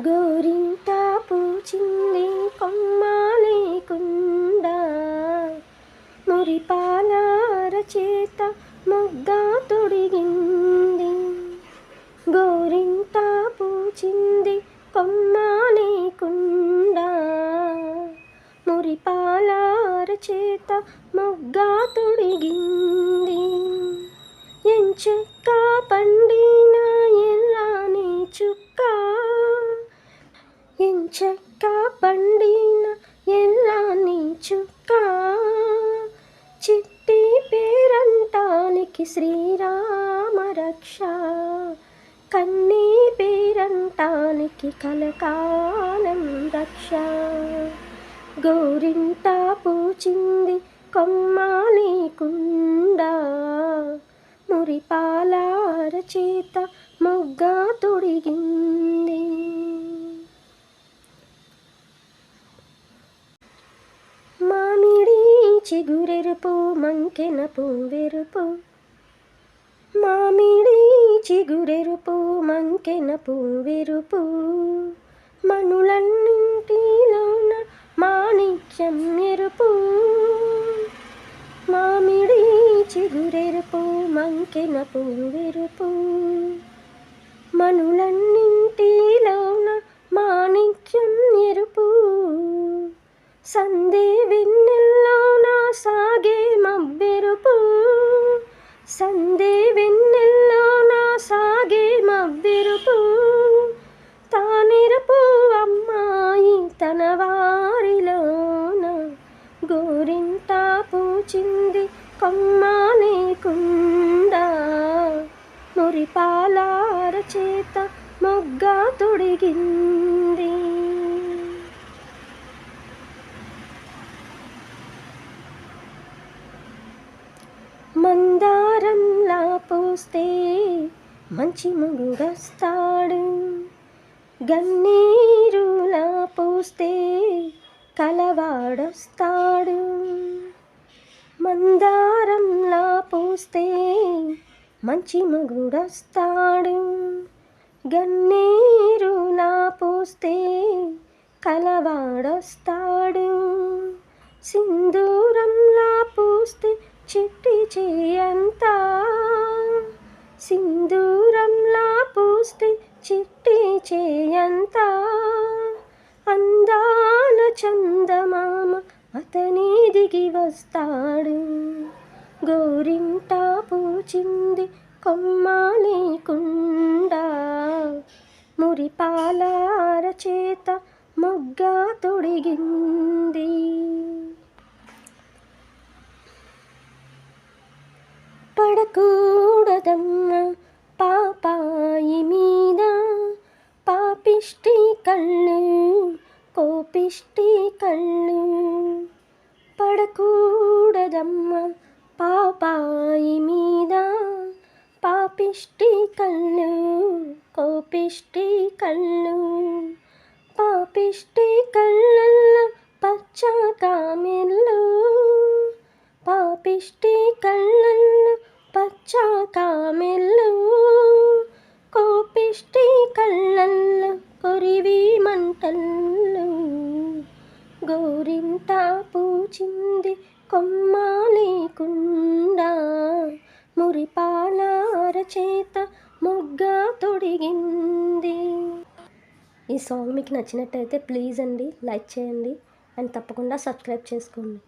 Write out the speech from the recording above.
గోరింత పూచింది కొమ్మ లేకుండా. మురిపాల చేత మొగ్గ తొడిగింది. గోరింత పూచింది కొమ్మ లేకుండా. మురిపాల చేత మొగ్గ తొడిగింది. ఎంచక్క పండు ఎల్లాని చుక్క చెక్క పండిన ఎల్లాని చుక్క. చిట్టి పేరంటానికి శ్రీరామ రక్ష. కన్నీ పేరంటానికి కలకాలం రక్ష. గోరింట పూచింది కొమ్మాలి కుండ. మురిపాల చేత మొగ్గ తొడిగింది మామిడి చిగురెరుపు మంకెన పువ్వెరుపు. మామిడి చిగురెరుపు మంకెన పువ్వెరుపు. మనులన్నింటిలోన మాణిక్యం ఎరుపు. మామిడి చిగురెరుపు మంకెన పువ్వెరుపు. మనులన్నింటిలోన మాణిక్యం ఎరుపు. సందేవి అందే వెన్నెల్లో నా సాగే మబ్బెరుపు తానిరపు అమ్మాయి తన వారిలోన గోరింత పూచింది కొమ్మ లేకుండా. మురిపాలార చేత మొగ్గ తొడిగింది మందారంలా చూస్తే మంచి మొగుడొస్తాడు గన్నీరులా పూస్తే కలవాడొస్తాడు. మందారంలా పూస్తే మంచి మొగుడొస్తాడు. గన్నీరులా పూస్తే కలవాడొస్తాడు. సింధూరంలా పూస్తే చిట్టి చేయంతా సింధూరంలా పూస్తే చిట్టి చేయంతా. అందాల చందమామ అతని దిగి వస్తాడు. గోరింట పూచింది కొమ్మ లేకుండా మురిపాలార చేత మొగ్గ తొడిగింది. పడకూడదం కోపిష్టి కళ్ళు పడకూడదమ్మ పాపాయి మీద. పాపిష్టి కళ్ళు కోపిష్టి కళ్ళు. పాపిష్టి కళ్ళల్లో పచ్చ కామెల్లు పాపిష్టి కళ్ళల్లో పచ్చ కామెల్లు కోపిష్టి కళ్ళల్లో కొరివి మంటల్లో గోరింట పూచింది కొమ్మ లేకుండా మురిపాలార చేత మొగ్గ తొడిగింది. ఈ సాంగ్ మీకు నచ్చినట్టయితే ప్లీజ్ అండి లైక్ చేయండి అండ్ తప్పకుండా సబ్స్క్రైబ్ చేసుకోండి.